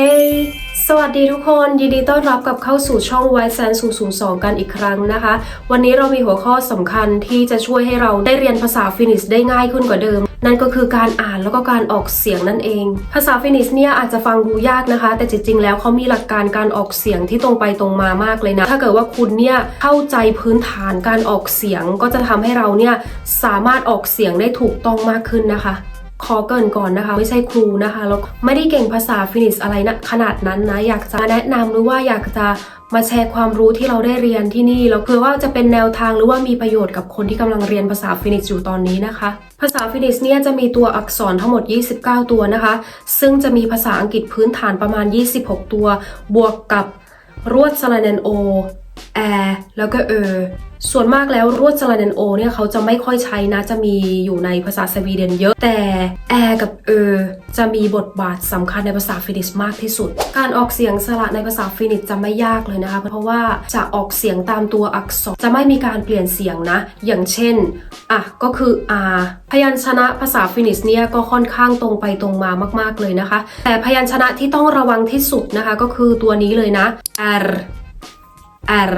เฮ้สวัสดีทุกคน ยินดีต้อนรับกลับเข้าสู่ช่อง y ซ e น002 กันอีกครั้งนะคะ วันนี้เรามีหัวข้อสำคัญที่จะช่วยให้เราได้เรียนภาษาฟินิชได้ง่ายขึ้นกว่าเดิม นั่นก็คือการอ่านแล้วก็การออกเสียงนั่นเอง ภาษาฟินิชเนี่ยอาจจะฟังดูยากนะคะ แต่จริงๆแล้วเขามีหลักการการออกเสียงที่ตรงไปตรงมามากเลยนะ ถ้าเกิดว่าคุณเนี่ยเข้าใจพื้นฐานการออกเสียง ก็จะทำให้เราเนี่ยสามารถออกเสียงได้ถูกต้องมากขึ้นนะคะ ขอเกินก่อนนะคะ ไม่ใช่ครูนะคะแล้วไม่ได้เก่งภาษาฟินิชอะไรนะขนาดนั้นนะ อยากจะแนะนำหรือว่าอยากจะมาแชร์ความรู้ที่เราได้เรียนที่นี่แล้วเพื่อว่าจะเป็นแนวทางหรือว่ามีประโยชน์กับคนที่กำลังเรียนภาษาฟินิชอยู่ตอนนี้นะคะ ภาษาฟินิชเนี่ยจะมีตัวอักษรทั้งหมด 29 ตัวนะคะ ซึ่งจะมีภาษาอังกฤษพื้นฐานประมาณ 26 ตัว บวกกับรวดสระเนนโอ แอร์แล้วก็เออส่วนมากแล้วรวดสระเนนโอเนี่ยเขาจะไม่ค่อยใช้นะจะมีอยู่ในภาษาสวีเดนเยอะ แต่แอร์กับเออจะมีบทบาทสำคัญในภาษาฟินิชมากที่สุด การออกเสียงสระในภาษาฟินิชจะไม่ยากเลยนะคะเพราะว่าจะออกเสียงตามตัวอักษรจะไม่มีการเปลี่ยนเสียงนะ อย่างเช่นอะก็คือ R พยัญชนะภาษาฟินิชเนี่ยก็ค่อนข้างตรงไปตรงมามาก ๆเลยนะคะ แต่พยัญชนะที่ต้องระวังที่สุดนะคะ ก็คือตัวนี้เลยนะ R R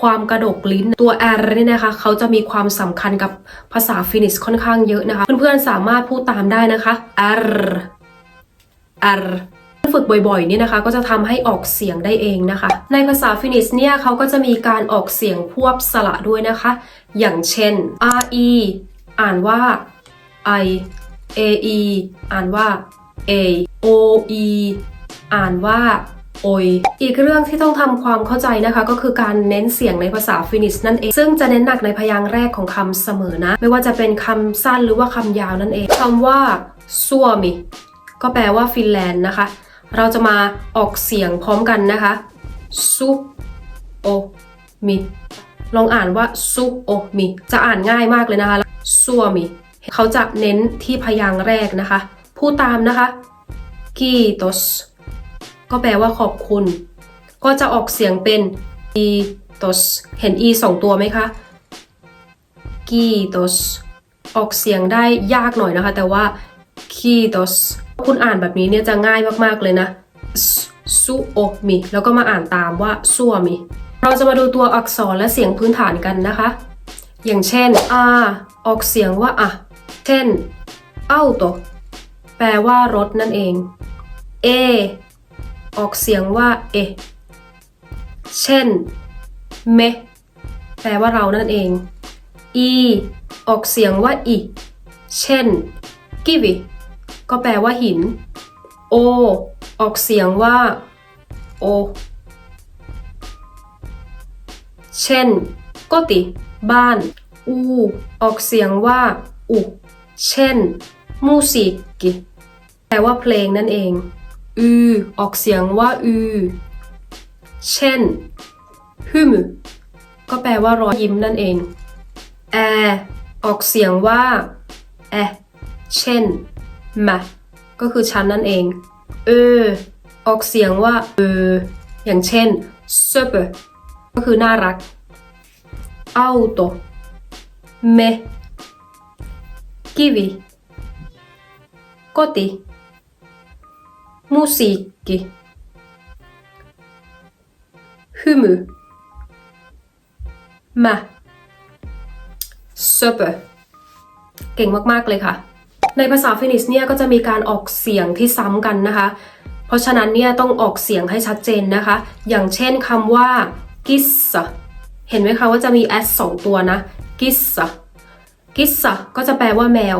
ความกระดกลิ้นตัว R เนี่ยนะคะ เขาจะมีความสำคัญกับภาษาฟินิชค่อนข้างเยอะนะคะ เพื่อนๆสามารถพูดตามได้นะคะ R R ฝึกบ่อยๆนี่นะคะก็จะทำให้ออกเสียงได้เองนะคะ ในภาษาฟินิชเนี่ยเขาก็จะมีการออกเสียงควบสระด้วยนะคะ อย่างเช่น R E อ่านว่า I A E อ่านว่า A O E อ่านว่า โอยอีกเรื่องที่ต้องทำความเข้าใจนะคะ ก็คือการเน้นเสียงในภาษาฟินิชนั่นเอง ซึ่งจะเน้นหนักในพยางค์แรกของคำเสมอนะ ไม่ว่าจะเป็นคำสั้นหรือว่าคำยาวนั่นเองคำว่าซัวมิก็แปลว่าฟินแลนด์นะคะ เราจะมาออกเสียงพร้อมกันนะคะซุโอมิลองอ่านว่าซุโอมิจะอ่านง่ายมากเลยนะคะซัวมิเขาจะเน้นที่พยางค์แรกนะคะ พูดตามนะคะกีโตส ก็แปลว่าขอบคุณ ก็จะออกเสียงเป็น e tos เห็น e สองตัวไหมคะ kiitos ออกเสียงได้ยากหน่อยนะคะ แต่ว่า kiitos คุณอ่านแบบนี้เนี่ยจะง่ายมากๆเลยนะ su o mi แล้วก็มาอ่านตามว่า suomi เราจะมาดูตัวอักษรและเสียงพื้นฐานกันนะคะ อย่างเช่น r ออกเสียงว่าอะเช่น auto แปลว่ารถนั่นเอง a ออกเสียงว่าเอ เช่น เม แปลว่าเรานั่นเอง e ออกเสียงว่าอี เช่น กิวิ ก็แปลว่าหิน o อออกเสียงว่า โอ เช่นกติ บ้าน u ออกเสียงว่า อุ เช่น มูสิกแปลว่าเพลงนั่นเอง อือ ออกเสียงว่าอือ เช่นฮึมก็แปลว่ารอยยิ้มนั่นเอง แอ ออกเสียงว่า แอ เช่นมาก็คือฉันนั่นเอง เออ ออกเสียงว่า เออ อย่างเช่น s u p e r ก็คือน่ารัก auto me kivi koti musiikki, hymy, mä, söpö เก่งมาก ๆ เลยค่ะ ในภาษาฟินิชเนี่ยก็จะมีการออกเสียงที่ซ้ำกันนะคะ เพราะฉะนั้นเนี่ยต้องออกเสียงให้ชัดเจนนะคะ อย่างเช่นคำว่า kissa เห็นไหมคะว่าจะมี s สองตัวนะ kissa kissa ก็จะแปลว่าแมว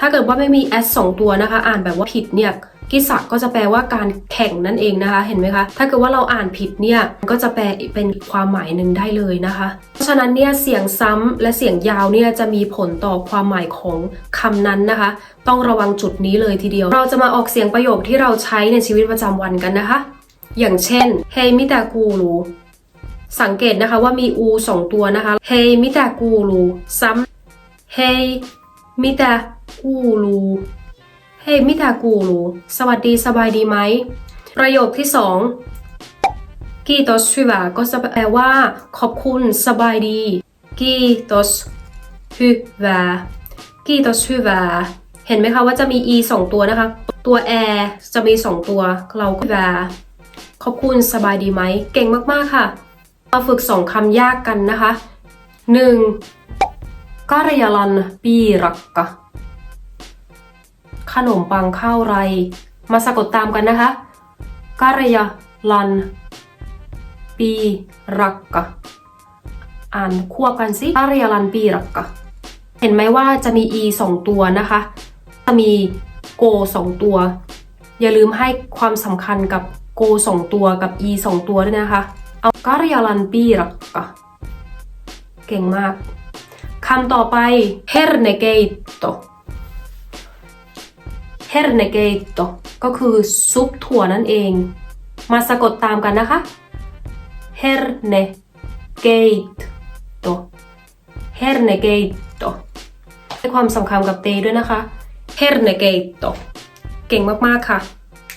ถ้าเกิดว่าไม่มี s สองตัวนะคะ อ่านแบบว่าผิดเนี่ย กิสะก็จะแปลว่าการแข่งนั่นเองนะคะ เห็นไหมคะ ถ้าเกิดว่าเราอ่านผิดเนี่ยก็จะแปลเป็นความหมายหนึ่งได้เลยนะคะ เพราะฉะนั้นเนี่ยเสียงซ้ำและเสียงยาวเนี่ยจะมีผลต่อความหมายของคำนั้นนะคะ ต้องระวังจุดนี้เลยทีเดียว เราจะมาออกเสียงประโยคที่เราใช้ในชีวิตประจำวันกันนะคะ อย่างเช่น Hei mitä kuuluu สังเกตนะคะว่ามี u สองตัวนะคะ Hei mitä kuuluu ซ้ำ Hei mitä kuuluu เฮ้มิตากูรูสวัสดีสบายดีไหม ประโยคที่สองกีโตสฮิวาก็แปลว่า ขอบคุณสบายดีกีโตสฮิวากีโตสฮิวาเห็นไหมคะว่าจะมี e สองตัวนะคะ ตัวแอร์จะมี2ตัว เราก็แวขอบคุณสบายดีไหม เก่งมาก ๆ ค่ะ มาฝึก2คำยากกันนะคะ 1. การยาลันปีรักกะ ขนมปังข้าวไร มาสะกดตามกันนะคะกาเรยลัน ปีรักกะอ่านควบกันสิกาเรยลันปีรักกะเห็นไหมว่าจะมี e 2ตัวนะคะ จะมี go 2ตัว อย่าลืมให้ความสำคัญกับ go 2ตัวกับ e 2ตัวด้วยนะคะ เอาการยลันปีรักกะเก่งมากคำต่อไป hernegeitto hernegeitto ก็คือซุปถั่วนั่นเอง มาสะกดตามกันนะคะ hernegeitto hernegeitto ให้ความสำคัญกับเตด้วยนะคะ hernegeitto เก่งมาก ๆ ค่ะ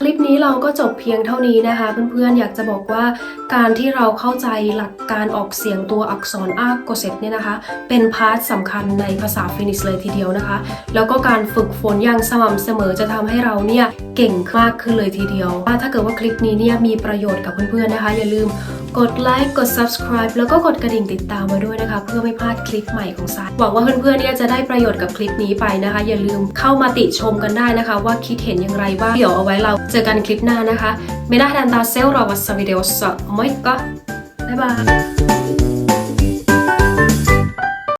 คลิปนี้เราก็จบเพียงเท่านี้นะคะ เพื่อนๆอยากจะบอกว่าการที่เราเข้าใจหลักการออกเสียงตัวอักษรอากโกเซตเนี่ยนะคะ เป็นพาร์ทสำคัญในภาษาฟินิชเลยทีเดียวนะคะ แล้วก็การฝึกฝนอย่างสม่ำเสมอจะทำให้เราเนี่ยเก่งมากขึ้นเลยทีเดียวว่าถ้าเกิดว่าคลิปนี้เนี่ยมีประโยชน์กับเพื่อนๆนะคะ อย่าลืม กดไลค์กด subscribe แล้วก็กดกระดิ่งติดตามมาด้วยนะคะ เพื่อไม่พลาดคลิปใหม่ของซายหวังว่าเพื่อนๆเนี่ยจะได้ประโยชน์กับคลิปนี้ไปนะคะ อย่าลืมเข้ามาติชมกันได้นะคะ ว่าคิดเห็นอย่างไรบ้างเดี๋ยวเอาไว้เราเจอกันคลิปหน้านะคะ Minä lähden taas seuraavassa videossa. Moikka! Bye bye!